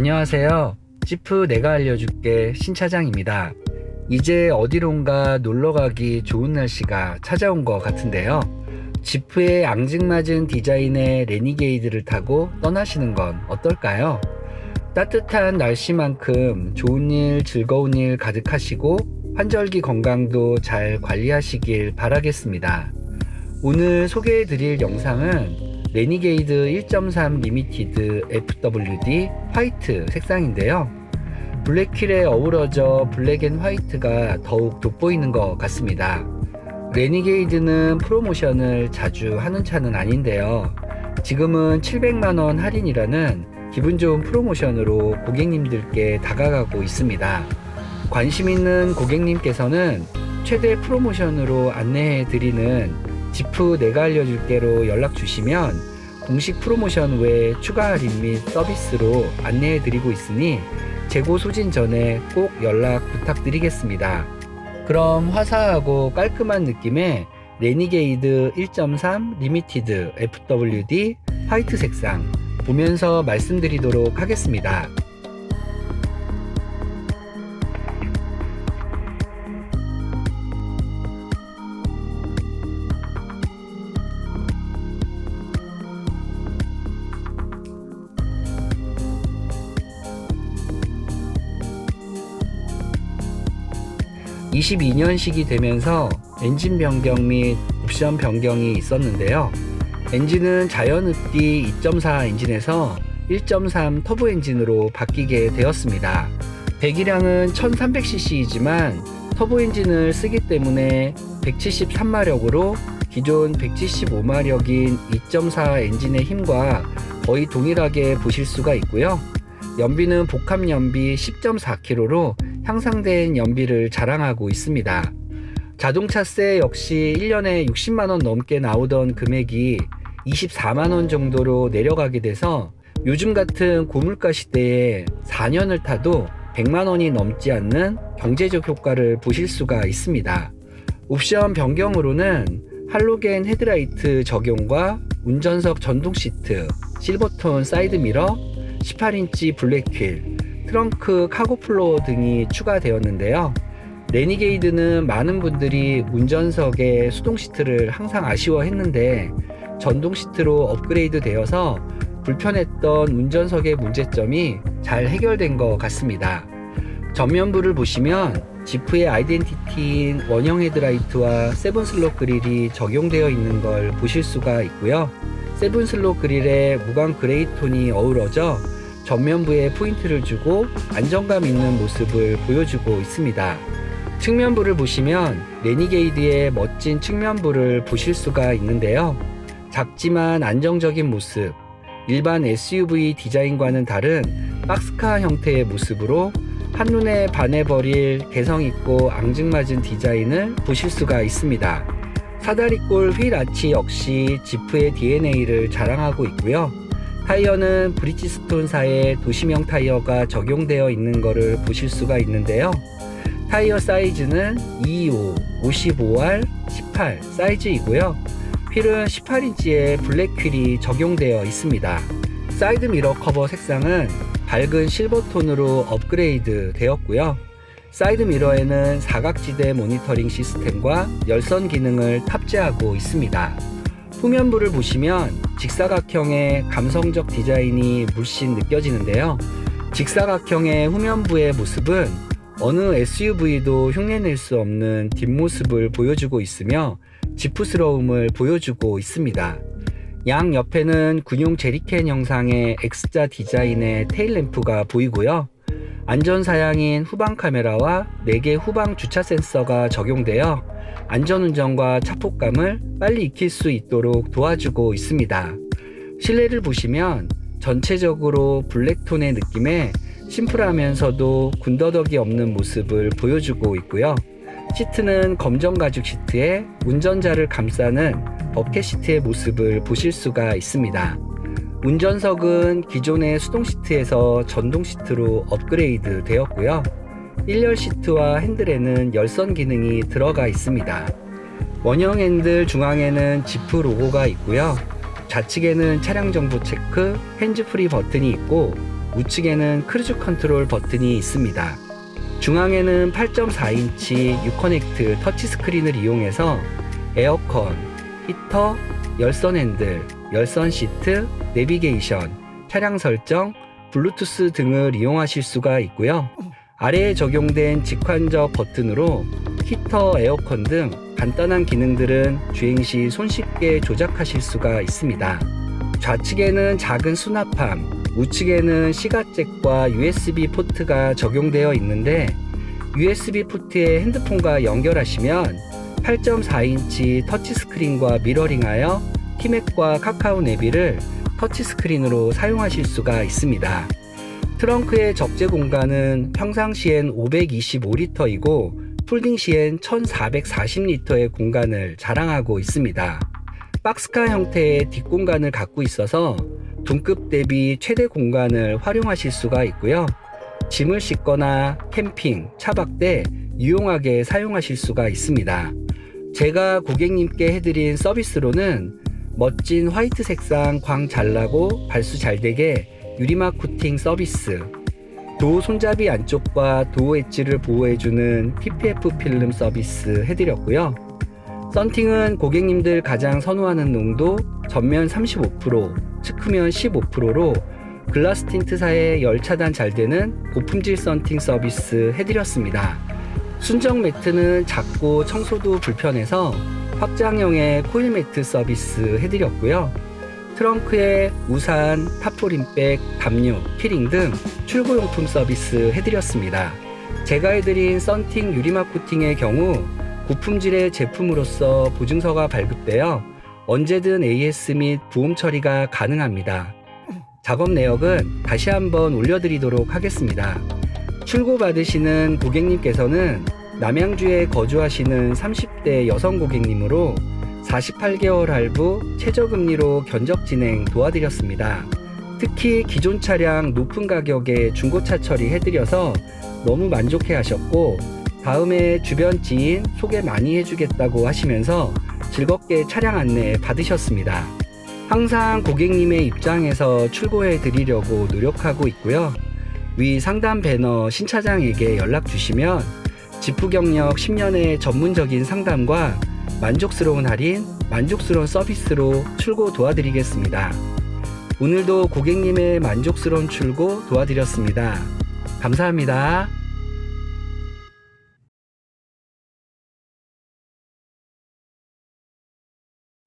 안녕하세요. 지프 내가 알려줄게 신차장입니다. 이제 어디론가 놀러가기 좋은 날씨가 찾아온 것 같은데요. 지프의 앙증맞은 디자인의 레니게이드를 타고 떠나시는 건 어떨까요? 따뜻한 날씨만큼 좋은 일, 즐거운 일 가득하시고 환절기 건강도 잘 관리하시길 바라겠습니다. 오늘 소개해 드릴 영상은 레니게이드 1.3 리미티드 FWD 화이트 색상인데요. 블랙휠에 어우러져 블랙 앤 화이트가 더욱 돋보이는 것 같습니다. 레니게이드는 프로모션을 자주 하는 차는 아닌데요. 지금은 700만원 할인이라는 기분 좋은 프로모션으로 고객님들께 다가가고 있습니다. 관심 있는 고객님께서는 최대 프로모션으로 안내해 드리는 지프 내가 알려줄게로 연락 주시면 공식 프로모션 외 추가 할인 및 서비스로 안내해 드리고 있으니 재고 소진 전에 꼭 연락 부탁드리겠습니다. 그럼 화사하고 깔끔한 느낌의 레니게이드 1.3 리미티드 FWD 화이트 색상 보면서 말씀드리도록 하겠습니다. 22년식이 되면서 엔진 변경 및 옵션 변경이 있었는데요. 엔진은 자연흡기 2.4 엔진에서 1.3 터보 엔진으로 바뀌게 되었습니다. 배기량은 1300cc이지만 터보 엔진을 쓰기 때문에 173마력으로 기존 175마력인 2.4 엔진의 힘과 거의 동일하게 보실 수가 있고요. 연비는 복합 연비 10.4kg로 향상된 연비를 자랑하고 있습니다. 자동차세 역시 1년에 60만원 넘게 나오던 금액이 24만원 정도로 내려가게 돼서 요즘 같은 고물가 시대에 4년을 타도 100만원이 넘지 않는 경제적 효과를 보실 수가 있습니다. 옵션 변경으로는 할로겐 헤드라이트 적용과 운전석 전동 시트, 실버톤 사이드미러, 18인치 블랙휠, 트렁크 카고 플로어 등이 추가되었는데요. 레니게이드는 많은 분들이 운전석에 수동 시트를 항상 아쉬워했는데 전동 시트로 업그레이드 되어서 불편했던 운전석의 문제점이 잘 해결된 것 같습니다. 전면부를 보시면 지프의 아이덴티티인 원형 헤드라이트와 세븐 슬롯 그릴이 적용되어 있는 걸 보실 수가 있고요. 세븐 슬롯 그릴에 무광 그레이 톤이 어우러져 전면부에 포인트를 주고 안정감 있는 모습을 보여주고 있습니다. 측면부를 보시면 레니게이드의 멋진 측면부를 보실 수가 있는데요. 작지만 안정적인 모습, 일반 SUV 디자인과는 다른 박스카 형태의 모습으로 한눈에 반해버릴 개성있고 앙증맞은 디자인을 보실 수가 있습니다. 사다리꼴 휠 아치 역시 지프의 DNA를 자랑하고 있고요. 타이어는 브리지스톤사의 도시명 타이어가 적용되어 있는 것을 보실 수가 있는데요. 타이어 사이즈는 25, 55R, 18 사이즈이고요. 휠은 18인치의 블랙 휠이 적용되어 있습니다. 사이드 미러 커버 색상은 밝은 실버 톤으로 업그레이드 되었고요. 사이드 미러에는 사각지대 모니터링 시스템과 열선 기능을 탑재하고 있습니다. 후면부를 보시면 직사각형의 감성적 디자인이 물씬 느껴지는데요. 직사각형의 후면부의 모습은 어느 SUV도 흉내낼 수 없는 뒷모습을 보여주고 있으며 지프스러움을 보여주고 있습니다. 양 옆에는 군용 제리캔 형상의 X자 디자인의 테일램프가 보이고요. 안전사양인 후방 카메라와 4개 후방 주차 센서가 적용되어 안전운전과 차폭감을 빨리 익힐 수 있도록 도와주고 있습니다. 실내를 보시면 전체적으로 블랙톤의 느낌에 심플하면서도 군더더기 없는 모습을 보여주고 있고요. 시트는 검정 가죽 시트에 운전자를 감싸는 버켓 시트의 모습을 보실 수가 있습니다. 운전석은 기존의 수동 시트에서 전동 시트로 업그레이드 되었고요. 1열 시트와 핸들에는 열선 기능이 들어가 있습니다. 원형 핸들 중앙에는 지프 로고가 있고요. 좌측에는 차량 정보 체크, 핸즈프리 버튼이 있고 우측에는 크루즈 컨트롤 버튼이 있습니다. 중앙에는 8.4인치 유커넥트 터치스크린을 이용해서 에어컨, 히터, 열선 핸들, 열선 시트, 내비게이션, 차량 설정, 블루투스 등을 이용하실 수가 있고요. 아래에 적용된 직관적 버튼으로 히터, 에어컨 등 간단한 기능들은 주행 시 손쉽게 조작하실 수가 있습니다. 좌측에는 작은 수납함, 우측에는 시가잭과 USB 포트가 적용되어 있는데 USB 포트에 핸드폰과 연결하시면 8.4인치 터치스크린과 미러링하여 티맥과 카카오 내비를 터치스크린으로 사용하실 수가 있습니다. 트렁크의 적재 공간은 평상시엔 525리터이고 폴딩 시엔 1440리터의 공간을 자랑하고 있습니다. 박스카 형태의 뒷공간을 갖고 있어서 동급 대비 최대 공간을 활용하실 수가 있고요. 짐을 싣거나 캠핑, 차박 때 유용하게 사용하실 수가 있습니다. 제가 고객님께 해드린 서비스로는 멋진 화이트 색상 광 잘 나고 발수 잘 되게 유리막 코팅 서비스, 도어 손잡이 안쪽과 도어 엣지를 보호해주는 PPF 필름 서비스 해드렸고요. 썬팅은 고객님들 가장 선호하는 농도 전면 35%, 측후면 15%로 글라스 틴트사의 열 차단 잘 되는 고품질 썬팅 서비스 해드렸습니다. 순정 매트는 작고 청소도 불편해서 확장형의 코일 매트 서비스 해드렸고요. 트렁크에 우산, 타포린백, 담요, 키링 등 출고용품 서비스 해드렸습니다. 제가 해드린 썬팅 유리막 코팅의 경우 고품질의 제품으로서 보증서가 발급되어 언제든 AS 및 보험 처리가 가능합니다. 작업 내역은 다시 한번 올려드리도록 하겠습니다. 출고 받으시는 고객님께서는 남양주에 거주하시는 30대 여성 고객님으로 48개월 할부 최저금리로 견적 진행 도와드렸습니다. 특히 기존 차량 높은 가격에 중고차 처리해드려서 너무 만족해 하셨고 다음에 주변 지인 소개 많이 해주겠다고 하시면서 즐겁게 차량 안내 받으셨습니다. 항상 고객님의 입장에서 출고해 드리려고 노력하고 있고요. 위 상담 배너 신차장에게 연락 주시면 지프 경력 10년의 전문적인 상담과 만족스러운 할인, 만족스러운 서비스로 출고 도와드리겠습니다. 오늘도 고객님의 만족스러운 출고 도와드렸습니다. 감사합니다.